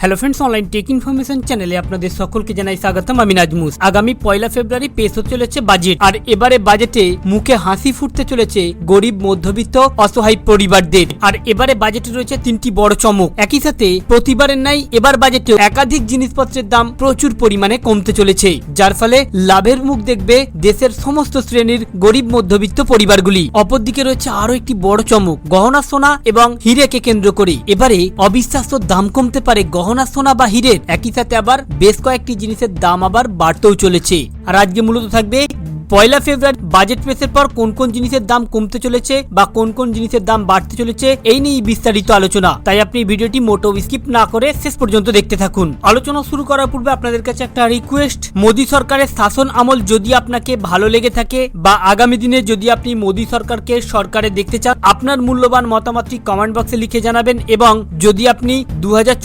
Hello friends online tech information চ্যানেলে আপনাদের সকলকে জানাই স্বাগতম। আমি নাজমুস। আগামী পয়লা ফেব্রুয়ারি পেশ হতে চলেছে বাজেট আর এবারে বাজেটে মুখে হাসি ফুটতে চলেছে গরিব, মধ্যবিত্ত, অসহায় পরিবারদের। আর এবারে বাজেটে রয়েছে তিনটি বড় চমক। একই সাথে প্রতিবারের নাই এবার বাজেটে একাধিক জিনিসপত্রের দাম প্রচুর পরিমাণে কমতে চলেছে। যার ফলে লাভের মুখ দেখবে দেশের সমস্ত শ্রেণির গরিব, মধ্যবিত্ত পরিবারগুলি। অপরদিকে রয়েছে আরও একটি বড় চমক, গহনা, সোনা এবং হিরেকে কেন্দ্র করে। এবারে অবিশ্বাস্য দাম কমতে পারে গহনা সোনা বা হীরের একই সাথে আবার বেশ কয়েকটি জিনিসের দাম আবার বাড়তেও চলেছে। আর আজকে মূলত থাকবে পয়লা ফেব্রুয়ারি বাজেট পেশের পর কোন কোন জিনিসের দাম কমতে চলেছে বা কোন কোন জিনিসের দাম বাড়তে চলেছে, এই নিয়ে বিস্তারিত আলোচনা। তাই আপনি ভিডিওটি মোটো স্কিপ না করে শেষ পর্যন্ত দেখতে থাকুন। আলোচনা শুরু করার পূর্বে আপনাদের কাছে একটা রিকোয়েস্ট মোদী সরকারের শাসন আমল যদি আপনাকে ভালো লেগে থাকে বা আগামী দিনে যদি আপনি মোদী সরকারকে সরকারে দেখতে চান, আপনার মূল্যবান মতামতটি কমেন্ট বক্সে লিখে জানাবেন এবং যদি আপনি দু হাজার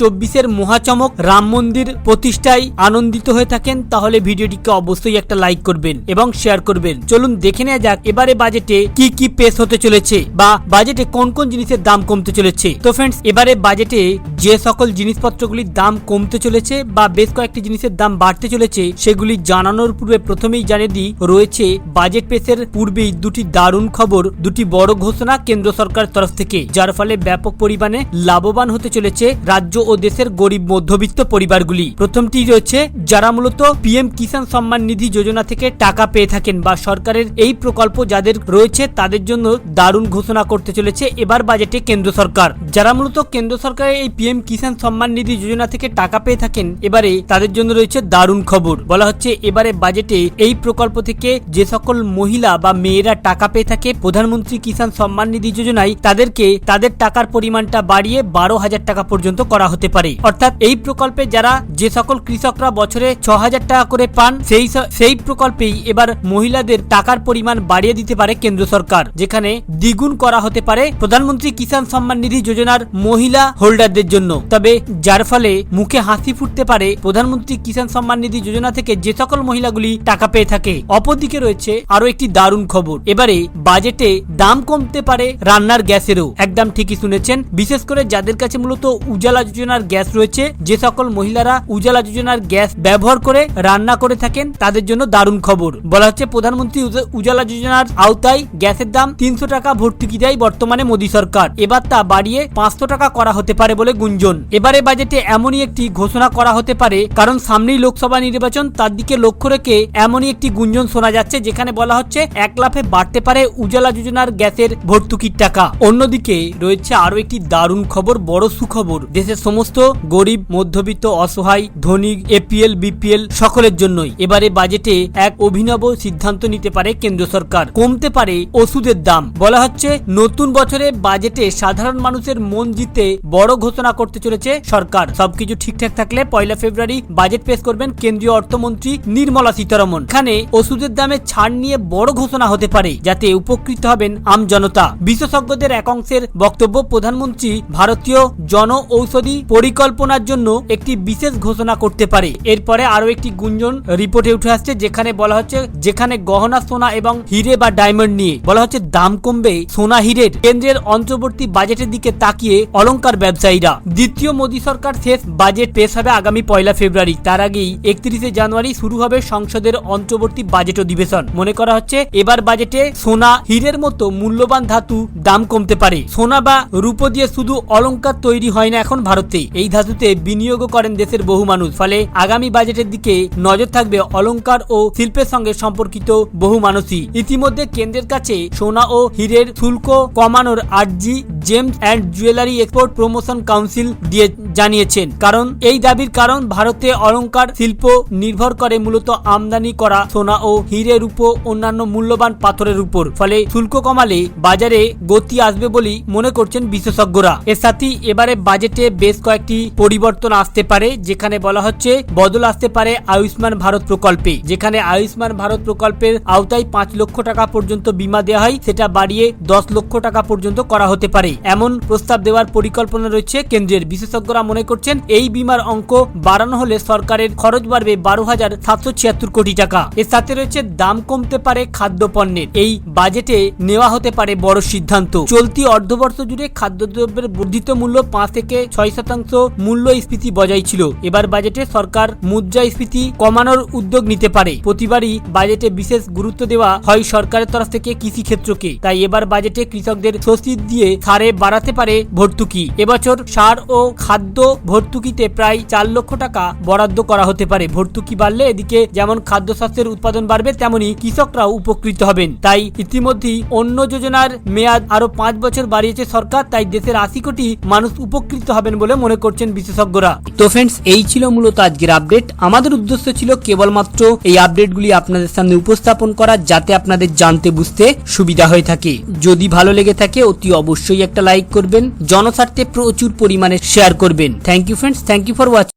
মহাচমক রাম মন্দির প্রতিষ্ঠায় আনন্দিত হয়ে থাকেন, তাহলে ভিডিওটিকে অবশ্যই একটা লাইক করবেন এবং শেয়ার করবেন। চলুন দেখে নেওয়া যাক এবারে বাজেটে কি কি পেশ হতে চলেছে বা বাজেটে কোন কোন জিনিসের দাম কমতে চলেছে। তো ফ্রেন্ডস এবারে বাজেটে যে সকল জিনিসপত্রগুলির দাম কমতে চলেছে বা বেশ কয়েকটি জিনিসের দাম বাড়তে চলেছে, সেগুলি জানানোর পূর্বে প্রথমেই জানিয়ে দিই, রয়েছে বাজেট পেশের পূর্বেই দুটি দারুণ খবর, দুটি বড় ঘোষণা কেন্দ্র সরকার তরফ থেকে, যার ফলে ব্যাপক পরিমাণে লাভবান হতে চলেছে রাজ্য ও দেশের গরিব মধ্যবিত্ত পরিবারগুলি। প্রথমটি রয়েছে, যারা মূলত পিএম কিষাণ সম্মান নিধি যোজনা থেকে টাকা পেয়ে থাকেন বা সরকারের এই প্রকল্প যাদের রয়েছে তাদের জন্য দারুণ ঘোষণা করতে চলেছে এবার বাজেটে কেন্দ্র সরকার। যারা মূলত কেন্দ্র সরকারের এই পিএম কিষাণ সম্মান নিধি যোজনা থেকে টাকা পেয়ে থাকেন, এবারে তাদের জন্য রয়েছে দারুণ খবর। বলা হচ্ছে এবারে বাজেটে এই প্রকল্প থেকে যে সকল মহিলা বা মেয়েরা টাকা পেয়ে থাকে, প্রধানমন্ত্রী কিষাণ সম্মান নিধি যোজনায় তাদেরকে তাদের টাকার পরিমাণটা বাড়িয়ে বারো হাজার টাকা পর্যন্ত করা হতে পারে। অর্থাৎ এই প্রকল্পে যারা যে সকল কৃষকরা বছরে ছ হাজার টাকা করে পান, সেই সেই প্রকল্পেই এবার মহিলাদের টাকার পরিমাণ বাড়িয়ে দিতে পারে কেন্দ্র সরকার, যেখানে দ্বিগুণ করা হতে পারে প্রধানমন্ত্রী কিষাণ সম্মান নিধি যোজনার মহিলা হোল্ডারদের জন্য। তবে যার ফলে মুখে হাসি ফুটতে পারে প্রধানমন্ত্রী কিষাণ সম্মান নিধি যোজনা থেকে যে সকল মহিলাগুলি টাকা পেয়ে থাকে। অপরদিকে রয়েছে আরও একটি দারুণ খবর। এবারে বাজেটে দাম কমতে পারে রান্নার গ্যাসেরও। একদম ঠিকই শুনেছেন। বিশেষ করে যাদের কাছে মূলত উজালা যোজনার গ্যাস রয়েছে, যে সকল মহিলারা উজালা যোজনার গ্যাস ব্যবহার করে রান্না করে থাকেন, তাদের জন্য দারুণ খবর। বলা হচ্ছে প্রধানমন্ত্রী উজ- উজালা যোজনার আওতায় গ্যাসের দাম তিনশো টাকা ভর্তুকি দেয় বর্তমানে মোদী সরকার। এবার তা বাড়িয়ে পাঁচশো টাকা করা হতে পারে বলে গুঞ্জন। এবারে বাজেটে এমনই একটি ঘোষণা করা হতে পারে, কারণ সামনেই লোকসভা নির্বাচন, তার দিকে লক্ষ্য রেখে এমনই একটি গুঞ্জন শোনা যাচ্ছে, যেখানে বলা হচ্ছে এক লাফে বাড়তে পারে উজালা যোজনার গ্যাসের ভর্তুকির টাকা। অন্যদিকে রয়েছে আরও একটি দারুণ খবর, বড় সুখবর। দেশের সমস্ত গরিব, মধ্যবিত্ত, অসহায়, ধনী এপিএল বিপিএল সকলের জন্যই। এবারে বাজেটে এক অভিনব সিদ্ধান্ত নিতে পারে কেন্দ্র সরকার। কমতে পারে ওষুধের দাম। বলা হচ্ছে, নতুন বছরে বাজেটে সাধারণ মানুষের মন জিতে বড় ঘোষণা করতে চলেছে সরকার। সবকিছু ঠিকঠাক থাকলে পয়লা ফেব্রুয়ারি বাজেট পেশ করবেন কেন্দ্রীয় অর্থমন্ত্রী নির্মলা সীতারমন। এখানে ওষুধের দামে ছাড় নিয়ে বড় ঘোষণা হতে পারে, যাতে উপকৃত হবেন আম জনতা। বিশেষজ্ঞদের এক অংশের বক্তব্য প্রধানমন্ত্রী ভারতীয় জন ঔষধি পরিকল্পনার জন্য একটি বিশেষ ঘোষণা করতে পারে। এরপরে আরও একটি গুঞ্জন রিপোর্টে উঠে আসছে, যেখানে বলা হচ্ছে যেখানে গহনা, সোনা এবং হিরে বা ডায়মন্ড নিয়ে বলা হচ্ছে দাম কমবে সোনা হিরের। কেন্দ্রের অন্তর্বর্তী বাজেটের দিকে তাকিয়ে অলংকার ব্যবসায়ীরা। দ্বিতীয় মোদী সরকার শেষ বাজেট পেশ হবে আগামী পয়লা ফেব্রুয়ারি। তার আগেই একত্রিশে জানুয়ারি শুরু হবে সংসদের অন্তর্বর্তী বাজেট অধিবেশন। মনে করা হচ্ছে এবার বাজেটে সোনা হিরের মতো মূল্যবান ধাতু দাম কমতে পারে। সোনা বা রূপো দিয়ে শুধু অলংকার তৈরি হয় না এখন ভারতে। এই ধাতুতে বিনিয়োগও করেন দেশের বহু মানুষ। ফলে আগামী বাজেটের দিকে নজর থাকবে অলংকার ও শিল্পের সঙ্গে সম্পর্কিত বহু মানুষই। ইতিমধ্যে কেন্দ্রের কাছে সোনা ও হীরের শুল্ক কমানোর আর্জি gems and jewellery export promotion council দিয়ে জানিয়েছেন। কারণ, এই দাবির কারণ ভারতে অলংকার শিল্প নির্ভর করে মূলত আমদানি করা সোনা ও হীরের উপর অন্যান্য মূল্যবান পাথরের উপর। ফলে শুল্ক কমালে বাজারে গতি আসবে বলেই মনে করছেন বিশেষজ্ঞরা। এর সাথে এবারে বাজেটে বেশ কয়েকটি পরিবর্তন আসতে পারে, যেখানে বলা হচ্ছে বদল আসতে পারে আয়ুষ্মান ভারত প্রকল্পে। যেখানে আয়ুষ্মান ভারত প্রকল্পের আওতায় পাঁচ লক্ষ টাকা পর্যন্ত বিমা দেওয়া হয়, সেটা বাড়িয়ে দশ লক্ষ টাকা পর্যন্ত করা হতে পারে। এমন প্রস্তাব দেওয়ার পরিকল্পনা রয়েছে কেন্দ্রের বিশেষজ্ঞরা মনে করছেন, এই বিমার অঙ্ক বাড়ানো হলে সরকারের খরচ বাড়বে বারো হাজার সাতশো ছিয়াত্তর কোটি টাকা। এর সাথে রয়েছে দাম কমতে পারে খাদ্যপণ্যের। এই বাজেটে নেওয়া হতে পারে বড় সিদ্ধান্ত। চলতি অর্ধবর্ষ জুড়ে খাদ্যদ্রব্যের বর্ধিত মূল্য পাঁচ থেকে ছয় শতাংশ মূল্যস্ফীতি বজায় ছিল। এবার বাজেটে সরকার মুদ্রাস্ফীতি কমানোর উদ্যোগ নিতে পারে। প্রতিবারই বাজেটে বিশেষ গুরুত্ব দেওয়া হয় সরকারের তরফ থেকে কৃষি ক্ষেত্রকে তাই এবার বাজেটে কৃষকদের স্বস্তি দিয়ে সারে বাড়াতে পারে ভর্তুকি। এবছর সার ও খাদ্য ভর্তুকিতে প্রায় চার লক্ষ টাকা বরাদ্দ করা হতে পারে। ভর্তুকি বাড়লে এদিকে যেমন খাদ্য খাদ্যশস্যের উৎপাদন বাড়বে, তেমনি কৃষকরাও উপকৃত হবেন। তাই ইতিমধ্যেই অন্য যোজনার মেয়াদ আরও পাঁচ বছর বাড়িয়েছে সরকার। তাই দেশের আশি কোটি মানুষ উপকৃত হবেন বলে মনে করছেন বিশেষজ্ঞরা। তো ফ্রেন্ডস এই ছিল মূলত আজকের আপডেট আমাদের উদ্দেশ্য ছিল কেবলমাত্র এই আপডেটগুলি আপনাদের সামনে উপস্থাপন করা যাতে আপনাদের জানতে বুঝতে সুবিধা হয়ে থাকে। যদি ভালো লেগে থাকে, অতি অবশ্যই একটা লাইক করবেন, জনস্বার্থে প্রচুর পরিমাণে শেয়ার করবেন। Thank you friends thank you for watching